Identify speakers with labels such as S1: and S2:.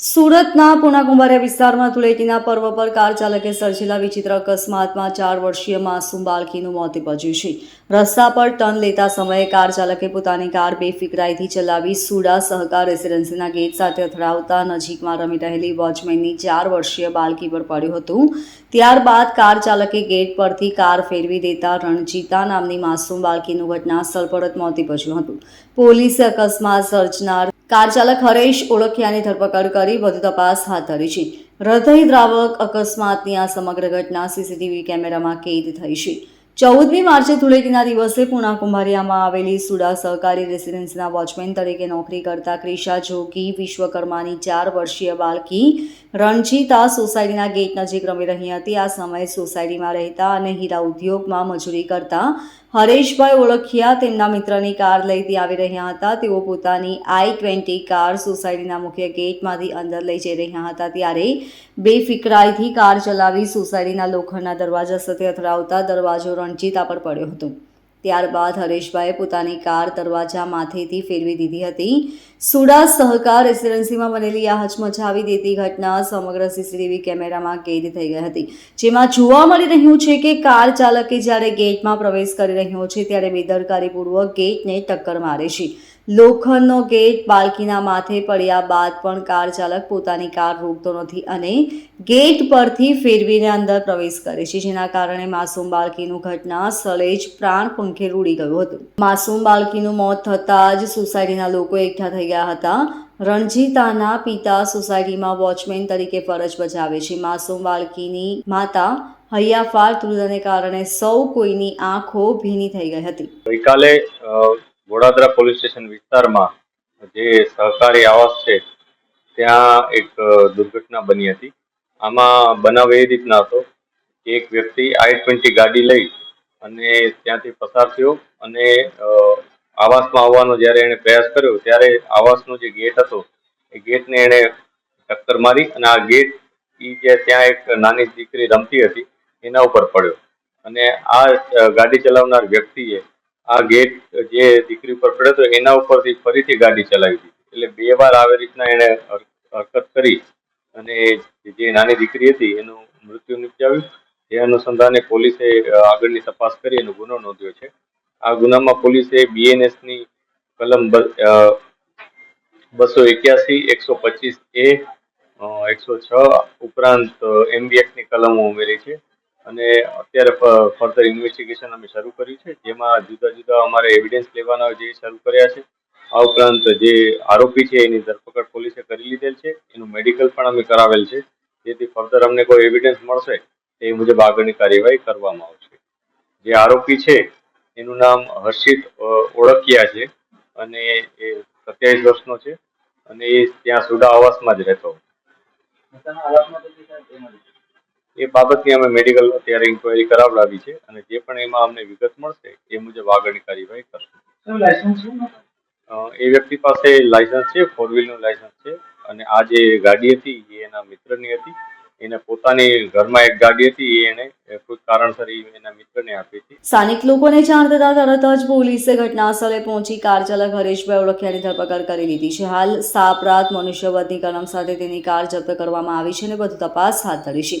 S1: સુરતના પુના વિસ્તારમાં ધૂળેટીના પર્વ પર કાર ચાલકે સર્જેલા વિચિત્ર અકસ્માતમાં ચાર વર્ષીય માસૂમ બાળકીનું મોત નિપજ્યું છે. રસ્તા પર ટર્ન લેતા સમયે કાર ચાલકે પોતાની કાર બેફિકરાઈથી ચલાવી સુડા સહકાર રેસિડેન્સીના ગેટ સાથે અથડાવતા નજીકમાં રમી રહેલી વોચમેનની ચાર વર્ષીય બાળકી પર પડ્યું હતું. ત્યારબાદ કાર ચાલકે ગેટ પરથી કાર ફેરવી દેતા રણજીતા નામની માસૂમ બાળકીનું ઘટના સ્થળ પર જ મોત નિપજ્યું હતું. પોલીસે અકસ્માત સર્જનાર કાર ચાલક હરેશ ઓળખિયાની ધરપકડ કરી વધુ તપાસ હાથ ધરી છે. હૃદય દ્રાવક અકસ્માતની આ સમગ્ર ઘટના સીસીટીવી કેમેરામાં કેદ થઈ છે. ચૌદમી માર્ચે ધૂળેટીના દિવસે પુણા કુંભારિયામાં આવેલી સુડા સહકારી રેસિડેન્સીના વોચમેન તરીકે નોકરી કરતા ક્રિશા જોગી, વિશ્વકર્માની ચાર વર્ષીય બાળકી રણજીતા સોસાયટીના ગેટ નજીક રમી રહી હતી. આ સમયે સોસાયટીમાં રહેતા અને હીરા ઉદ્યોગમાં મજૂરી કરતા હરેશભાઈ ઓળખિયા તેમના મિત્રની કાર લઈ આવી રહ્યા હતા. તેઓ પોતાની આઈ ટ્વેન્ટી કાર સોસાયટીના મુખ્ય ગેટમાંથી અંદર લઈ જઈ રહ્યા હતા. ત્યારે બેફિકરાઈથી કાર ચલાવી સોસાયટીના લોખંડના દરવાજા સાથે અથડાવતા દરવાજો રણજીતા પર પડ્યો હતો. ત્યારબાદ હરેશભાઈએ પોતાની કાર દરવાજા માથેથી ફેરવી દીધી હતી. સુડા સહકાર રેસિડેન્સીમાં બનેલી આ હચમચાવી દેતી ઘટના સમગ્ર સીસીટીવી કેમેરામાં કેદ થઈ ગઈ હતી. જેમાં જોવા મળી રહ્યું છે કે કાર ચાલકે જ્યારે ગેટમાં પ્રવેશ કરી રહ્યો છે, ત્યારે બેદરકારીપૂર્વક ગેટને ટક્કર મારે છે. લોખંડનો ગેટ બાળકીના માથે પડ્યા બાદ પણ કાર ચાલક પોતાની કાર રોકતો નથી અને ગેટ પરથી ફેરવીને અંદર પ્રવેશ કરે છે, જેના કારણે માસૂમ બાળકીનું ઘટના સ્થળે જ પ્રાણ પંખે રૂડી ગયું હતું. માસૂમ બાળકીનું મોત થતાં જ સોસાયટીના લોકો એકઠા થઈ ગયા હતા. રણજીતાના પિતા સોસાયટીમાં વોચમેન તરીકે ફરજ બજાવે છે. માસૂમ બાળકીની માતા હૈયાફાર તૃદને કારણે સૌ કોઈની આંખો ભીની થઈ ગઈ હતી.
S2: ગઈકાલે વડોદરા પોલીસ સ્ટેશન વિસ્તારમાં જે સહકારી આવાસ છે, ત્યાં એક દુર્ઘટના બની હતી. આમાં બનાવ એ રીતના હતો એક વ્યક્તિ આઈ ટ્વેન્ટી ગાડી લઈ અને ત્યાંથી પસાર થયો અને આવાસમાં આવવાનો જ્યારે એણે પ્રયાસ કર્યો, ત્યારે આવાસનો જે ગેટ હતો, એ ગેટને એણે ટક્કર મારી અને આ ગેટ ઈ જે ત્યાં એક નાની દીકરી રમતી હતી, એના ઉપર પડ્યો. અને આ ગાડી ચલાવનાર વ્યક્તિએ આ ગેટ જે દીકરી ઉપર પડ્યો હતો, એના ઉપરથી ફરીથી ગાડી ચલાવી દીધી. એટલે બે વાર આવી રીતના એણે હરકત કરી અને જે નાની દીકરી હતી, એનું મૃત્યુ નિપજાવ્યું. એ અનુસંધાને પોલીસે આગળની તપાસ કરી એનો ગુનો નોંધ્યો છે. આ ગુનામાં પોલીસે બીએનએસની કલમ બસો એક્યાસી, એકસો પચીસ એ એકસો છ ઉપરાંત એમબીએક્સની કલમો ઉમેરી છે. અને અત્યારે ફર્ધર ઇન્વેસ્ટિગેશન અમે શરૂ કર્યું છે, જેમાં જુદા જુદા અમારે એવિડન્સ લેવાના જે શરૂ કર્યા છે. આ ઉપરાંત જે આરોપી છે, એની ધરપકડ પોલીસે કરી લીધેલ છે. એનું મેડિકલ પણ અમે કરાવેલ છે. જેથી ફર્ધર અમને કોઈ એવિડન્સ મળશે એ મુજબ આગળની કાર્યવાહી કરવામાં આવશે. જે આરોપી છે, એનું નામ હર્ષિત ઓળખિયા છે અને એ સત્યાવીસ વર્ષનો છે અને એ ત્યાં સુડા આવાસમાં જ રહેતો. એ બાબતની અમે મેડિકલ અત્યારે ઇન્ક્વાયરી કરાવડાવી છે અને જે પણ એમાં અમને વિગત મળશે એ મુજબ આગળની કાર્યવાહી કરશું. એ વ્યક્તિ પાસે લાયસન્સ છે ફોર વ્હીલનું લાયસન્સ છે અને આ જે ગાડી હતી એ એના મિત્રની હતી. એને પોતાની ઘરમાં એક ગાડી હતી એ એને કોઈ કારણસર એના મિત્રને આપી હતી.
S1: સ્થાનિક લોકોને જાણ થતા તરત જ પોલીસે ઘટના સ્થળે પહોંચી કાર ચાલક હરેશભાઈ ઓળખિયાની ધરપકડ કરી લીધી છે. હાલ સાપરાત મનુષ્યવધની કલમ સાથે તેની કાર જપ્ત કરવામાં આવી છે અને વધુ તપાસ હાથ ધરી છે.